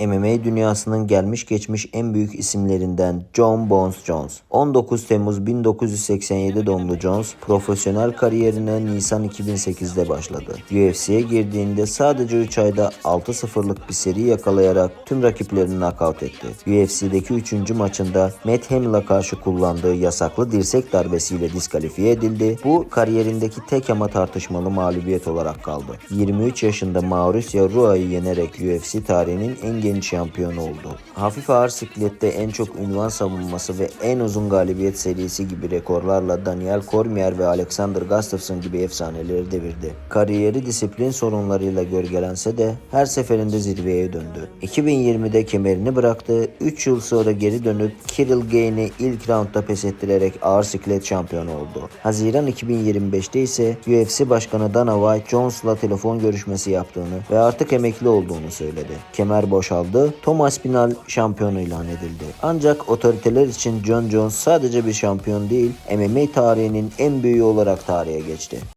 MMA dünyasının gelmiş geçmiş en büyük isimlerinden John Bones Jones. 19 Temmuz 1987 doğumlu Jones, profesyonel kariyerine Nisan 2008'de başladı. UFC'ye girdiğinde sadece 3 ayda 6-0'lık bir seri yakalayarak tüm rakiplerini nakavt etti. UFC'deki 3. maçında Matt Hamill'a karşı kullandığı yasaklı dirsek darbesiyle diskalifiye edildi. Bu kariyerindeki tek ama tartışmalı mağlubiyet olarak kaldı. 23 yaşında Mauricio Rua'yı yenerek UFC tarihinin en genç şampiyonu oldu. Hafif ağır siklette en çok ünvan savunması ve en uzun galibiyet serisi gibi rekorlarla Daniel Cormier ve Alexander Gustafsson gibi efsaneleri devirdi. Kariyeri disiplin sorunlarıyla gölgelense de her seferinde zirveye döndü. 2020'de kemerini bıraktı, 3 yıl sonra geri dönüp Kirill Gayne'i ilk roundda pes ettirerek ağır siklet şampiyonu oldu. Haziran 2025'te ise UFC Başkanı Dana White Jones'la telefon görüşmesi yaptığını ve artık emekli olduğunu söyledi. Kemer boşaldı, Thomas Pinal şampiyon ilan edildi. Ancak otoriteler için John Jones sadece bir şampiyon değil, MMA tarihinin en büyüğü olarak tarihe geçti.